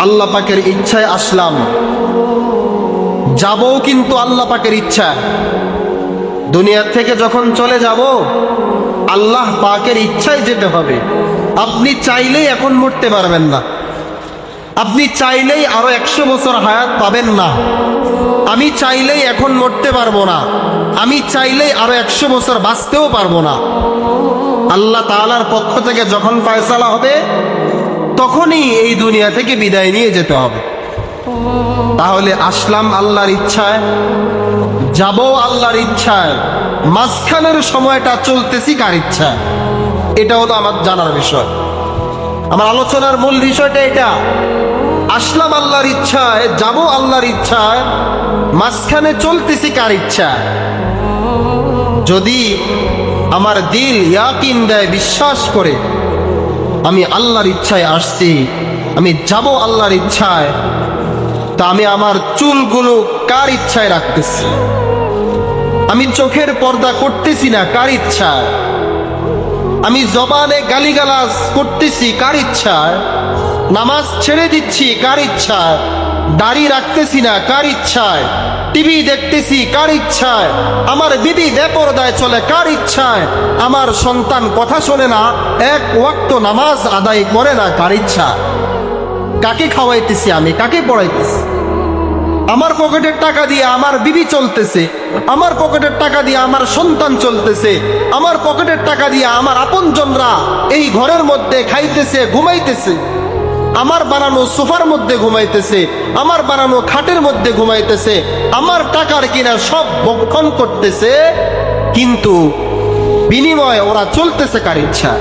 আল্লাহ পাকের ইচ্ছায় আসলাম। যাবও কিন্তু আল্লাহ পাকের ইচ্ছা। দুনিয়ার থেকে যখন চলে যাব, আল্লাহ পাকের ইচ্ছায় যেতে হবে। আপনি চাইলেই এখন মরতে পারবেন না। আপনি চাইলেই আরও একশো বছর হায়াত পাবেন না। আমি চাইলেই এখন মরতে পারব না। আমি চাইলেই আরও একশো বছর বাঁচতেও পারব না। আল্লাহ তালার পক্ষ থেকে যখন ফয়সালা হবে তখনই এই দুনিয়া থেকে বিদায় নিয়ে যেতে হবে। তাহলে আসলাম আল্লাহর ইচ্ছায়, যাব আল্লাহর ইচ্ছায়, মাঝখানের সময়টা চলতেছি কার ইচ্ছায়? এটা হলো আমার জানার বিষয়। আমার আলোচনার মূল বিষয়টা এটা। আসলাম আল্লাহর ইচ্ছায়, যাব আল্লাহর ইচ্ছায়, মাঝখানে চলতেছি কার ইচ্ছায়? যদি আমার দিল ইয়াকিন দেয়, বিশ্বাস করে আমি আল্লাহর ইচ্ছায় আসছি। আমি যাব আল্লাহর ইচ্ছায়। তা আমি আমার চুলগুলো কার ইচ্ছায় রাখতেছি? আমি চোখের পর্দা করতেছি না, কার ইচ্ছায়? আমি জবানে গালিগালাজ করতেছি, কার ইচ্ছায়? নামাজ ছেড়ে দিচ্ছি, কার ইচ্ছায়? দাড়ি রাখতেছি না, কার ইচ্ছায়? টিভি দেখতেছি, কার ইচ্ছায়? আমার বিবি বেপরদায় চলে, কার ইচ্ছায়? আমার সন্তান কথা শোনে না, এক ওয়াক্ত নামাজ আদায় করে না, কার ইচ্ছা? কাকে খাওয়াইতেছি আমি, কাকে পড়াইতেছি? আমার পকেটের টাকা দিয়ে আমার বিবি চলতেছে, আমার পকেটের টাকা দিয়ে আমার সন্তান চলতেছে, আমার পকেটের টাকা দিয়ে আমার আপনজনরা এই ঘরের মধ্যে খাইতেছে, ঘুমাইতেছে। আমার বানানো সোফার মধ্যে ঘুমাইতেছে, আমার বানানো খাটের মধ্যে ঘুমাইতেছে, আমার টাকার কিনা সব বক্ষণ করতেছে, কিন্তু বিনিময়ে ওরা চলতেছে কার ইচ্ছা।